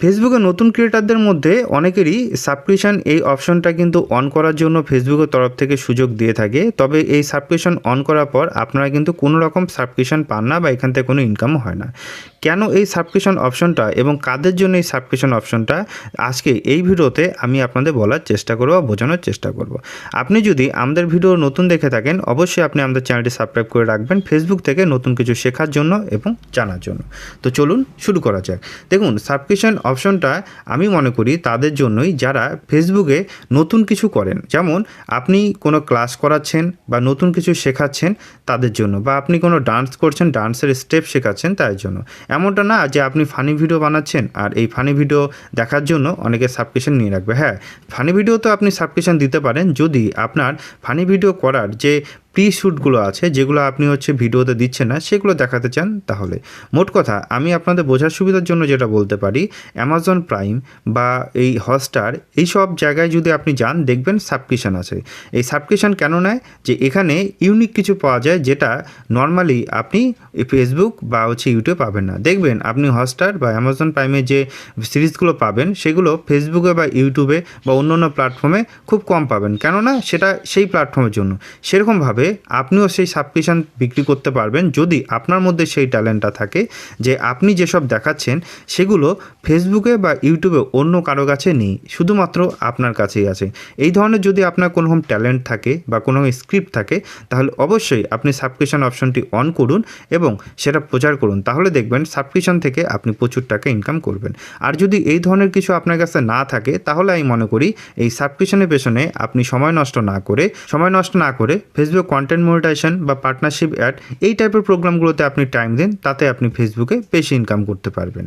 ফেসবুকে নতুন ক্রিয়েটারদের মধ্যে অনেকেরই সাবস্ক্রিপশন এই অপশনটা কিন্তু অন করার জন্য ফেসবুকের তরফ থেকে সুযোগ দিয়ে থাকে। তবে এই সাবস্ক্রিপশন অন করার পর আপনারা কিন্তু কোনো রকম সাবস্ক্রিপশন পান না বা এখান থেকে কোনো ইনকাম হয় না। কেন এই সাবস্ক্রিপশন অপশনটা এবং কাদের জন্য এই সাবস্ক্রিপশন অপশনটা? আজকে এই ভিডিওতে আমি আপনাদের বলার চেষ্টা করব বা বোঝানোর চেষ্টা করব। আপনি যদি আমাদের ভিডিও নতুন দেখে থাকেন, অবশ্যই আপনি আমাদের চ্যানেলটি সাবস্ক্রাইব করে রাখবেন ফেসবুক থেকে নতুন কিছু শেখার জন্য এবং জানার জন্য। তো চলুন শুরু করা যাক। দেখুন, সাবস্ক্রিপশন অপশনটা আমি মনে করি তাদের জন্যই যারা ফেসবুকে নতুন কিছু করেন। যেমন, আপনি কোনো ক্লাস করাচ্ছেন বা নতুন কিছু শেখাচ্ছেন তাদের জন্য বা আপনি কোনো ডান্স করছেন, ডান্সের স্টেপ শেখাচ্ছেন তার জন্য। এমনটা না যে আপনি ফানি ভিডিও বানাচ্ছেন আর এই ফানি ভিডিও দেখার জন্য অনেকে সাবস্ক্রিপশন নিয়ে রাখবে। হ্যাঁ ফানি ভিডিও তো আপনি সাবস্ক্রিপশন দিতে পারেন যদি আপনার ফানি ভিডিও করার যে প্রি শ্যুটগুলো আছে, যেগুলো আপনি হচ্ছে ভিডিওতে দিচ্ছেন না, সেগুলো দেখাতে চান তাহলে। মোট কথা, আমি আপনাদের বোঝার সুবিধার জন্য যেটা বলতে পারি অ্যামাজন প্রাইম বা এই হটস্টার এই সব জায়গায় যদি আপনি যান, দেখবেন সাবস্ক্রিপশন আছে। এই সাবস্ক্রিপশন কেন নেয়? যে এখানে ইউনিক কিছু পাওয়া যায় যেটা নর্মালি আপনি ফেসবুক বা হচ্ছে ইউটিউবে পাবেন না। দেখবেন আপনি হটস্টার বা অ্যামাজন প্রাইমে যে সিরিজগুলো পাবেন, সেগুলো ফেসবুকে বা ইউটিউবে বা অন্য অন্য প্ল্যাটফর্মে খুব কম পাবেন। কেননা সেটা সেই প্ল্যাটফর্মের জন্য। সেরকমভাবে আপনিও সেই সাবস্ক্রিপশন বিক্রি করতে পারবেন যদি আপনার মধ্যে সেই ট্যালেন্টটা থাকে যে আপনি যেসব দেখাচ্ছেন সেগুলো ফেসবুকে বা ইউটিউবে অন্য কারও কাছে নেই, শুধুমাত্র আপনার কাছেই আছে। এই ধরনের যদি আপনার কোনো রকম ট্যালেন্ট থাকে বা কোনো স্ক্রিপ্ট থাকে, তাহলে অবশ্যই আপনি সাবস্ক্রিপশন অপশনটি অন করুন এবং সেটা প্রচার করুন। তাহলে দেখবেন সাবস্ক্রিপশন থেকে আপনি প্রচুর টাকা ইনকাম করবেন। আর যদি এই ধরনের কিছু আপনার কাছে না থাকে, তাহলে আমি মনে করি এই সাবস্ক্রিপশনের পেছনে আপনি সময় নষ্ট না করে, সময় নষ্ট না করে ফেসবুক কন্টেন্ট মনিটাইজেশন বা পার্টনারশিপ অ্যাড এই টাইপের প্রোগ্রামগুলোতে আপনি টাইম দিন, তাতে আপনি ফেসবুকে বেশি ইনকাম করতে পারবেন।